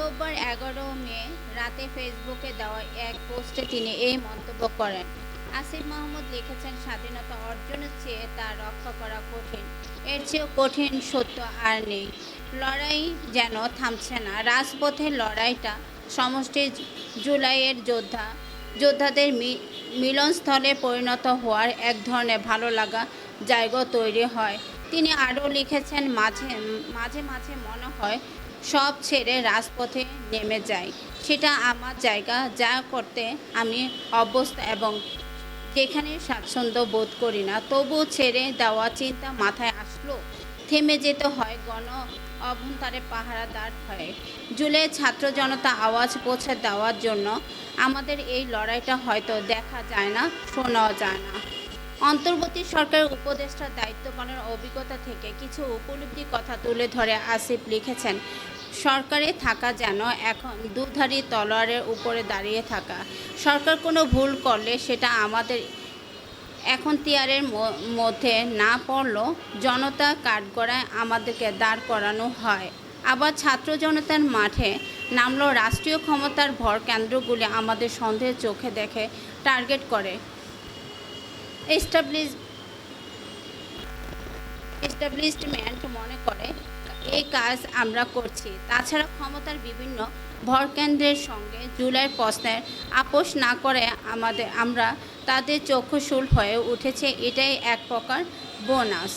রোববার এগারো মে রাতে ফেসবুকে দেওয়া এক পোস্টে তিনি এই মন্তব্য করেন। আসিফ মাহমুদ লিখেছেন, স্বাধীনতা অর্জনের চেয়ে তা রক্ষা করা কঠিন। এর চেয়েও কঠিন সত্য আর নেই। লড়াই যেন থামছে না। রাজপথের লড়াইটা সমষ্টি জুলাইয়ের যোদ্ধা, যোদ্ধাদের মিলনস্থলে পরিণত হওয়ার এক ধরনের ভালো লাগা জায়গা তৈরি হয়। তিনি আরও লিখেছেন, মাঝে মাঝে মাঝে মনে হয় সব ছেড়ে রাজপথে নেমে যায় সেটা আমার জায়গা, যা করতে আমি অভ্যস্ত এবং যেখানে স্বাচ্ছন্দ্য বোধ করি না। তবু ছেড়ে দেওয়া চিন্তা মাথায় আসলো। থেমে যেতে হয়, গণ অভ্যন্তরে পাহারাদার হয়ে জুলাই ছাত্র জনতা আওয়াজ পৌঁছে দেওয়ার জন্য আমাদের এই লড়াইটা হয়তো দেখা যায় না, শোনাও যায় না। অন্তর্বর্তী সরকারের উপদেষ্টার দায়িত্ব পালনের অভিজ্ঞতা থেকে কিছু উপলব্ধি কথা তুলে ধরে আসিফ লিখেছেন, সরকারে থাকা যেন এখন দুধারী তলোয়ারের উপরে দাঁড়িয়ে থাকা। সরকার কোনো ভুল করলে সেটা আমাদের এখন তিয়ারের মধ্যে না পড়লেও জনতা কাঠগড়ায় আমাদেরকে দাঁড় করানো হয়। আবার ছাত্র জনতার মাঠে নামলো রাষ্ট্রীয় ক্ষমতার ভর কেন্দ্রগুলি আমাদের সন্দেহের চোখে দেখে টার্গেট করে। এস্টাবলিশ এস্টাবলিশমেন্ট মনে করে এই কাজ আমরা করছি। তাছাড়া ক্ষমতার বিভিন্ন ভরকেন্দ্রের সঙ্গে জুলাই প্রশ্নের আপোষ না করে আমাদের, আমরা তাদের চক্ষুশুল হয়ে উঠেছে। এটাই এক প্রকার বোনাস।